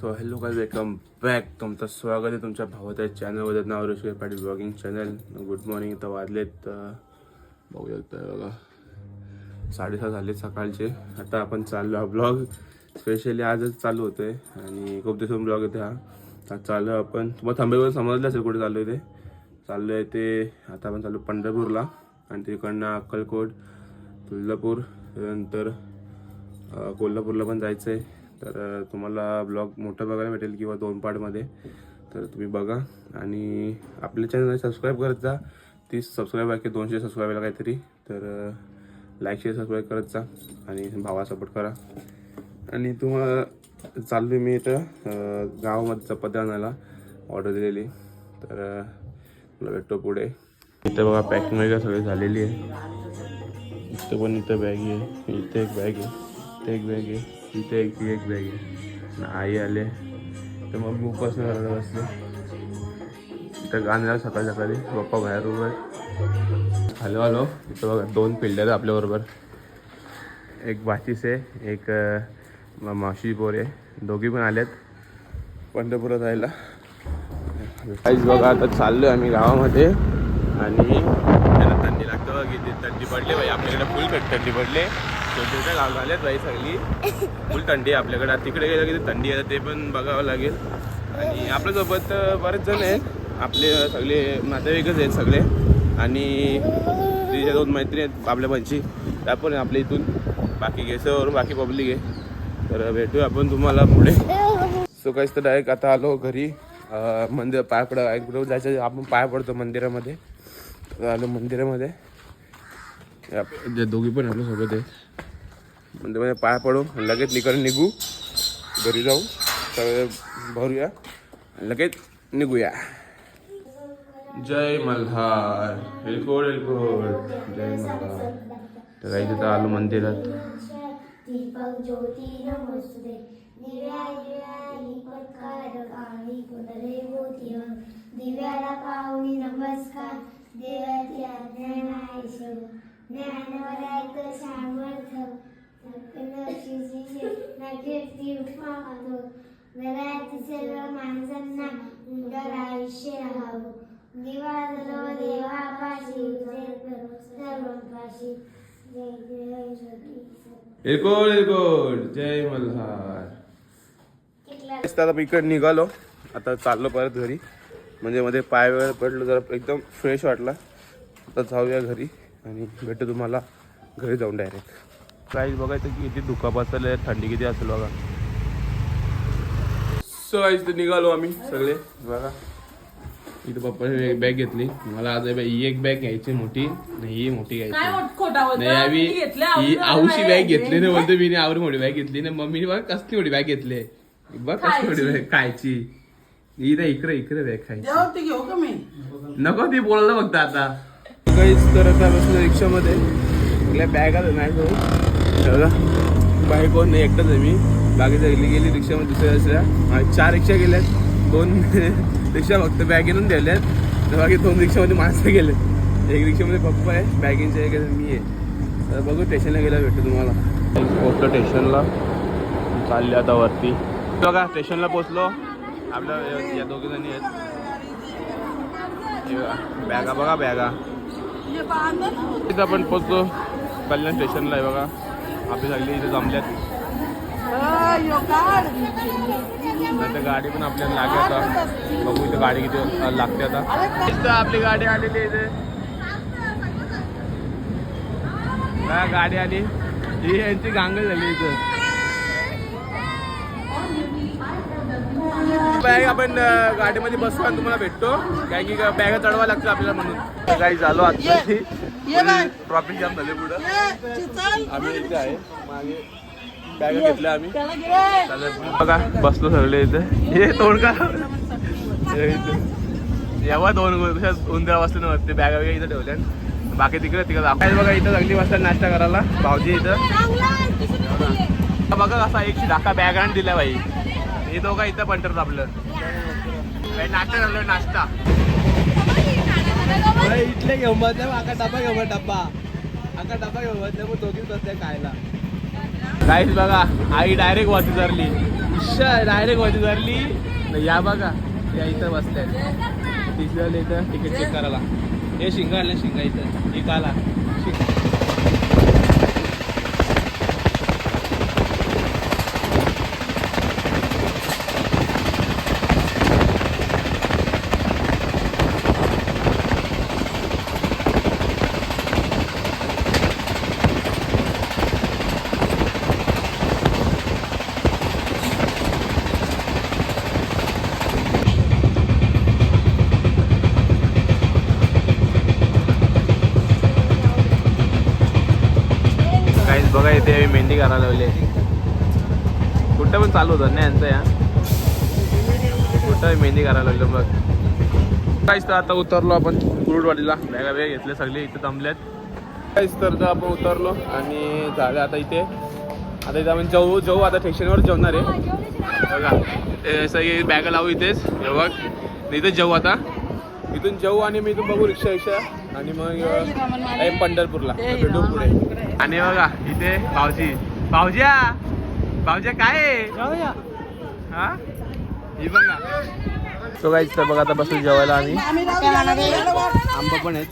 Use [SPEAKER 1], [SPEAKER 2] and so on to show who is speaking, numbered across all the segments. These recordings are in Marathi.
[SPEAKER 1] सो हॅलो काय वेलकम बॅक। तुमचं स्वागत आहे तुमच्या भावाच्या चॅनलमध्ये नाव Rishi Patil vlogging channel good morning तर वाजलेत अं, बघू शकता बघा. साडेसहा झाले सकाळचे. आता आपण चाललो हा ब्लॉग स्पेशली आजच चालू होतोय आणि खूप दिवसून ब्लॉग येते हा. आज चाललो आपण. तुम्हाला थांबेवर समजलं असेल कुठे चाललो आहे ते. चाललो आहे ते आता आपण चाललो पंढरपूरला आणि तिकडनं अक्कलकोट तुळजापूर त्यानंतर कोल्हापूरला पण जायचं आहे तर तुम्हाला ब्लॉग मोठं बघायला भेटेल किंवा दोन पार्टमध्ये तर तुम्ही बघा आणि आपल्या चॅनलला सबस्क्राईब करत जा. तीस सबस्क्राईब आहे की दोनशे सबस्क्राईबला काहीतरी. तर लाईक शेअर सबस्क्राईब करत जा आणि भावा सपोर्ट करा. आणि तुम्हाला चाललो आहे मी इथं गावामध्ये चपाती आणायला ऑर्डर दिलेली. तर मला भेटतो पुढे. इथं बघा पॅकिंग वगैरे सगळी झालेली आहे. इथं पण इथं बॅग आहे. इथे एक बॅग आहे. इथे एक बॅग आहे. तिथे एक ती एक बॅग आणि आई आले तर मग मी उपास बसले. इथं गाणं सकाळी सकाळी. पप्पा बाहेर उभं हॅलो हॅलो. इथं बघा दोन पिल्ले आहेत आपल्याबरोबर एक बाचीस आहे एक मावशी पोर आहे. दोघी पण आल्यात पंढरपुरात जायला काहीच बघा आता आहे आम्ही गावामध्ये. आणि त्याला थंडी लागतं बघ किती. थंडी पडली बाई. आपल्याकडे फुल कट थंडी पडली. छोटे गाव झाल्यात बाई सगळी. फुल थंडी आहे आपल्याकडे. आता तिकडे गेलं की थंडी आहे ते पण बघावं लागेल. आणि आपल्यासोबत बरेच जण आहेत. आपले सगळे नातेवाईकच आहेत सगळे. आणि तिच्या दोन मैत्रिणी आहेत आपल्या पंची त्या पण आहे आपल्या इथून. बाकी गेसवरून बाकी पब्लिक आहे. तर भेटूया आपण तुम्हाला पुढे. सो काहीच तर डायरेक्ट आता आलो घरी. मंदिर पाय पडा कुठं जायचं आपण पाय पडतो मंदिरामध्ये. आलो मंदिरामध्ये. दोघी पण आलो सोबत आहे मंदिरामध्ये पाय पडू. आणि लगेच निकडून निघू. घरी जाऊ. सगळे भरूया. लगेच निघूया. जय मल्हार. एलकोड एलकोड जय मल्हार. तर काही तिथं आलो मंदिरात.
[SPEAKER 2] दिव्याला पाहुणी नमस्कार देवाची आज्ञा नाही शिव नकीर्ती उपमातो सर्व माणसांना उंदर आयुष्य राहावं दिवा जलो देवापाशी सर्वांपाशी जय जय ज्योती
[SPEAKER 1] एलकोड एलकोड जय मल्हार. मस्त आता इकडे निघालो. आता चाललो परत घरी. म्हणजे मध्ये पाय वेळ पडलो जरा एकदम फ्रेश वाटला. आता जाऊया घरी आणि भेटू तुम्हाला. घरी जाऊन डायरेक्ट काही बघायचं की किती दुखापत असेल थंडी किती असेल बघा. सो आज निघालो आम्ही सगळे. बघा. इथं पप्पाने बॅग घेतली. मला आज ही एक बॅग घ्यायची मोठी आणि ही मोठी
[SPEAKER 3] काय
[SPEAKER 1] घ्यायची? नाही आम्ही? ही आऊशी
[SPEAKER 3] नाही
[SPEAKER 1] बॅग घेतली ना. बोलतो मी आवड मोठी बॅग घेतली ना मम्मीने बघ कसली मोठी बॅग घेतली बघ कसली मोठी बॅग खायची. ही ना इकडे इकडे बॅग खायची. नको ती बोललं फक्त आता. काहीच तर आता बसलो रिक्षामध्ये. आपल्या बॅगा नाही जाऊ बघा बाहेर कोण नाही एकटाच आहे मी. बाकी गेली गेली रिक्षामध्ये दुसऱ्या दुसऱ्या. आणि चार रिक्षा गेल्यात. दोन रिक्षा फक्त बॅगेनून दिल्यात तर बाकी दोन रिक्षामध्ये माणसं गेलेत. एक रिक्षामध्ये पप्पा आहे बॅगेंच्या एक मी आहे. तर बघू स्टेशनला गेला भेटतो तुम्हाला. पोचलो स्टेशनला चालले आता वरती. बघा स्टेशनला पोचलो आपल्या या दोघी जणी आहेत. हे बघा, बॅगा बघा बॅगा. इथं आपण पोचतो कल्याण स्टेशनला आहे बघा. आपली सगळी इथे जमल्यात. नंतर गाडी पण आपल्याला लागली आता. बघू इथं गाडी किती लागते आता. आपली गाडी आलेली इथे. गाडी आली. ही यांची गांगल झाली इथं. बॅग आपण गाडीमध्ये बसू आणि तुम्हाला भेटतो. काय की बॅगा चढवा लागतं आपल्याला म्हणून. काही झालो आता
[SPEAKER 3] ये बाय.
[SPEAKER 1] ट्रॉफिक जाम झाले पुढं. आम्ही इथे आहे. मागे बॅग घेतल्या आम्ही. बघा बसलो सगळे इथे. हे तोंड का हे इथे. यावा दोन तशाच उंदरा बसले ना वरती बॅगा वगैरे इथं ठेवल्या बाकी तिकडे तिकडे काय बघा इथं सगळी वाजता नाश्ता करायला. भाऊजी इथं. बघा. कसा एक ढाका बॅग आणि दिल्या बाई. हे दोघं इथं पंटरत आपलं नाश्ता. करलो नाश्ता
[SPEAKER 4] इथले घेऊन बसले आका डबा घेऊन डब्बा आका डबा घेऊन बसले मग दोघीच बसले खायला.
[SPEAKER 1] काहीच बघा आई डायरेक्ट चरली
[SPEAKER 4] रिक्षा डायरेक्ट वरती धरली. न या बघा या इथं बसल्या तिसऱ्या इथं तिकीट चेक करायला. हे शिंगा आले शिंगा इथं. एक आला. शिंग-
[SPEAKER 1] काहीच बघा इथे मेहंदी करायला लावली. कुठं पण चालू होतं ना यांचं या. कुठं मेहंदी करायला लागलं बघ. काहीच तर आता उतरलो आपण कुरुडवाडीला. बॅगा बॅग घेतले सगळे इथे थांबलेत काहीच तर आपण उतरलो आणि झालं आता इथे. आता इथे आपण जाऊ जाऊ आता स्टेशनवर जेवणार आहे. बघा हे सगळी बॅगा लावू इथेच. हे बघ इथेच जाऊ आता. इथून जाऊ आणि मी इथून बघू रिक्षा रिक्षा आणि मग पंढरपूरला भेटू पुढे. आणि बघा इथे भाऊजी. भाऊज्या! भाऊज्या काय हा? ही बघा. तो काय तर बघा आता बसून जेवायला आम्ही. आंबा पण आहेत.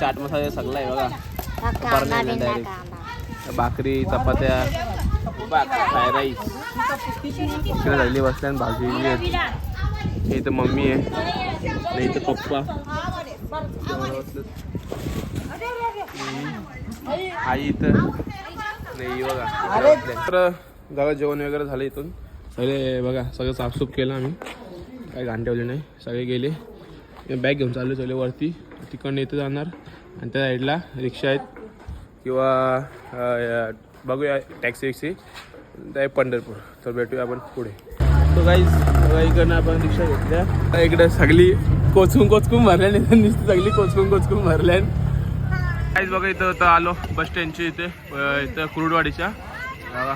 [SPEAKER 1] चाट मसाला सगळा आहे बघा. डायरेक्ट भाकरी चपात्या फ्राय राईस. इकडे झालेली बसल्या आणि भाजी आहेत. इथं मम्मी आहे. आणि इथं पप्पा. आई इथं. नाही बघा. तर जागा जेवण वगैरे झालं इथून. सगळे बघा सगळं साफसूफ केलं आम्ही. काही घाण ठेवले नाही. सगळे गेले. बॅग घेऊन चालले सगळे वरती. तिकडनं इथं जाणार. आणि त्या साईडला रिक्षा आहेत. किंवा बघूया टॅक्सी विक्सी आहे पंढरपूर. तर भेटूया आपण पुढे. तो काहीच इकडनं आपण रिक्षा घेतल्या. इकडे सगळी कोचकून कोचकून भरल्या नाही नुसती सगळी कोचकून कोचकून भरल्या काहीच बघा इथं आता आलो बस स्टँडची इथे इथं कुरुडवाडीच्या. बघा.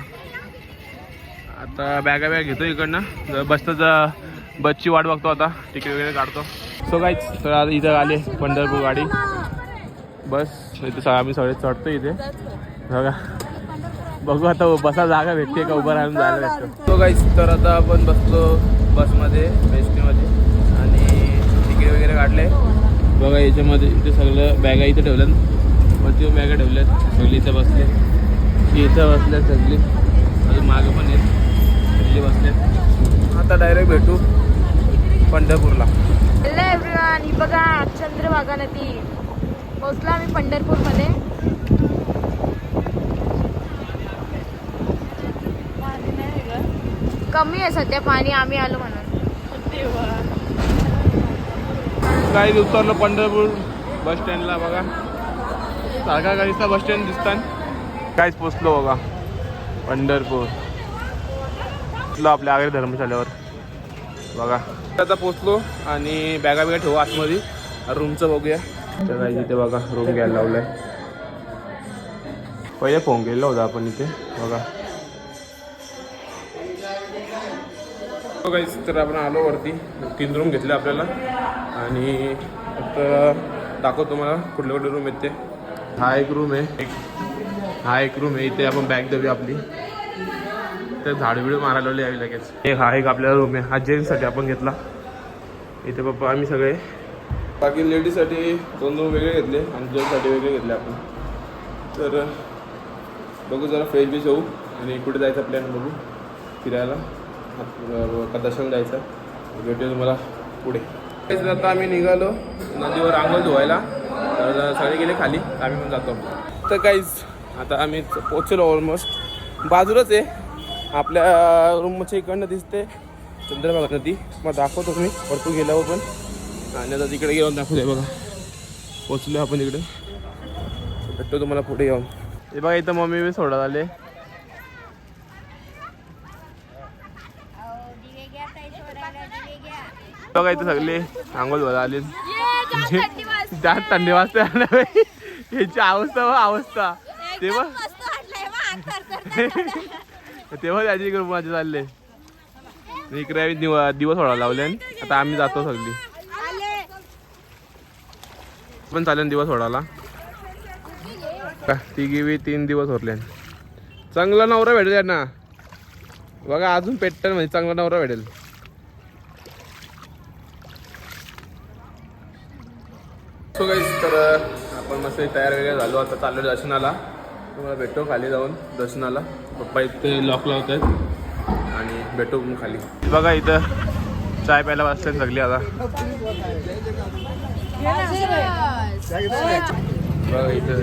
[SPEAKER 1] आता बॅगा बॅग घेतो इकडनं. बसचं बसची वाट बघतो आता. तिकीट वगैरे काढतो. सो काहीच तर आता इथं आले पंढरपूर गाडी. बस इथे सगळं आम्ही सगळे चढतो इथे. बघा. बघू आता बसा जागा भेटते का उभं राहून जायला भेटतो. सो काहीच तर आता आपण बसलो बसमध्ये बेस्टीमध्ये आणि तिकीट वगैरे काढले बघा याच्यामध्ये इथे सगळं बॅगा इथे ठेवल्यात. वरती बॅगा ठेवल्यात. सगळी इथं बसले. इथं बसल्यात सगळी. अजून मागं पण आहेत. सगळी बसल्यात. आता डायरेक्ट भेटू पंढरपूरला.
[SPEAKER 5] हॅलो एव्हरीवन ही बघा चंद्रभागा नदी पोहोचलो आम्ही पंढरपूरमध्ये. कमी आहे सध्या पाणी आम्ही आलो म्हणून.
[SPEAKER 1] काही उतरलो पंढरपूर बस स्टँडला बघा. सारखा गाडीचा बस स्टँड दिसतात काहीच पोचलो बघा. पंढरपूर. पोचलो आपल्या आगरी धर्मशाळेवर. बघा. आता पोचलो आणि बॅगा बिगा ठेवू आतमध्ये. रूमचं बघूया. तर काही इथे बघा रूम घ्यायला लावलाय. पहिले फोन केला होता आपण इथे. बघा. तर आपण आलो वरती. तीन रूम घेतले आपल्याला. आणि आता दाखवतो मला कुठले कुठले रूम आहेत ते. हा एक रूम आहे. एक. हा एक रूम आहे. इथे आपण बॅग देऊया आपली. तर झाड बिड मारायला यावी लगेच. एक हा एक आपल्याला रूम आहे. हा जेंट्ससाठी आपण घेतला. इथे पप्पा आम्ही सगळे. बाकी लेडीजसाठी दोन रूम वेगळे घेतले आणि जेंट्ससाठी वेगळे घेतले आपण. तर बघू जरा फ्रेश बीच होऊ आणि कुठे जायचा प्लॅन बघू. फिरायला. का दर्शन जायचं भेटूया तुम्हाला पुढे. तेच आता आम्ही निघालो. नदीवर आंघोळ धुवायला. तर सगळे गेले खाली. आम्ही पण जातो. तर काहीच आता आम्ही पोचलो ऑलमोस्ट बाजूलाच आहे. आपल्या रूमच्या इकडनं दिसते. चंद्रभागा नदी. मग दाखवतो तुम्ही. भरपूर गेल्यावर पण. आणि आता तिकडे घेऊन दाखवते बघा. पोचलो आपण इकडे. भेटतो तुम्हाला पुढे येऊन. हे बघा इथं मम्मी बी सोडत आले. बघा इथं सगळे आंघोळ धुवायला आले त्यात थंडी वाजते. याची अवस्था बघ अवस्था. तेव्हा तेव्हा त्याची इकडे माझे चालले. इकडे दिवस सोडायला लावले आता आम्ही जातो सगळी. पण चालेल दिवस सोडायला का तिघी बी तीन दिवस होरले चांगला नवरा भेटू ना बघा अजून पेट्टन म्हणजे चांगला नवरा भेटेल. सो गाईज तर आपण मस्त तयार वगैरे झालो. आता चाललो दर्शनाला. तुम्हाला भेटतो खाली जाऊन दर्शनाला. पप्पा इथे लॉक लावत आहेत आणि भेटू मग खाली. बघा इथं चाय प्यायला बसले सगळी आता. बघा इथं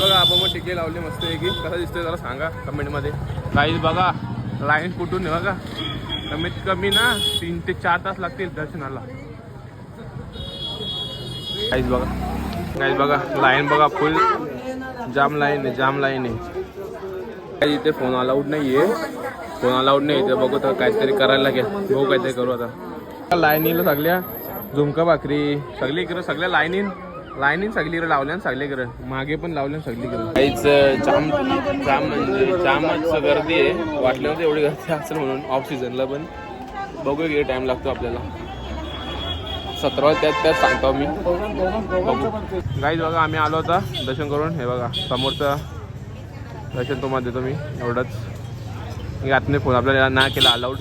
[SPEAKER 1] बघा आपण मग टिके लावले मस्त आहे की कसं दिसतोय जरा सांगा कमेंटमध्ये. काही बघा. लाईन कुठून बघा. कमीत कमी ना तीन ते चार तास लागतील दर्शनाला. काहीच बघा. काहीच बघा. लाईन बघा फुल जाम लाईन आहे जाम लाईन आहे. काही इथे फोन अलाउड नाही आहे फोन अलाउड नाही इथे बघू तर काहीतरी करायला लागेल. बघू काहीतरी करू आता. लाईनीला सगळ्या. झुमका भाकरी. सगळी इकडं सगळ्या लाईनीन लाईनीन सगळीकडे लावल्या सगळीकडे मागे पण लावल्या सगळीकडे काहीच जाम जाम म्हणजे जामच गर्दी आहे. वाटलं नव्हतं एवढी गर्दी असेल म्हणून ऑफ सीझनला पण. बघू किती टाइम लागतो आपल्याला. सतरा त्यात त्यात सांगतो मी. बघू. गाईज बघा आम्ही आलो होता दर्शन करून. हे बघा समोरचं दर्शन तुम्हाला देतो मी. एवढंच. मी आतमध्ये फोन आपल्याला ना केला अलाउड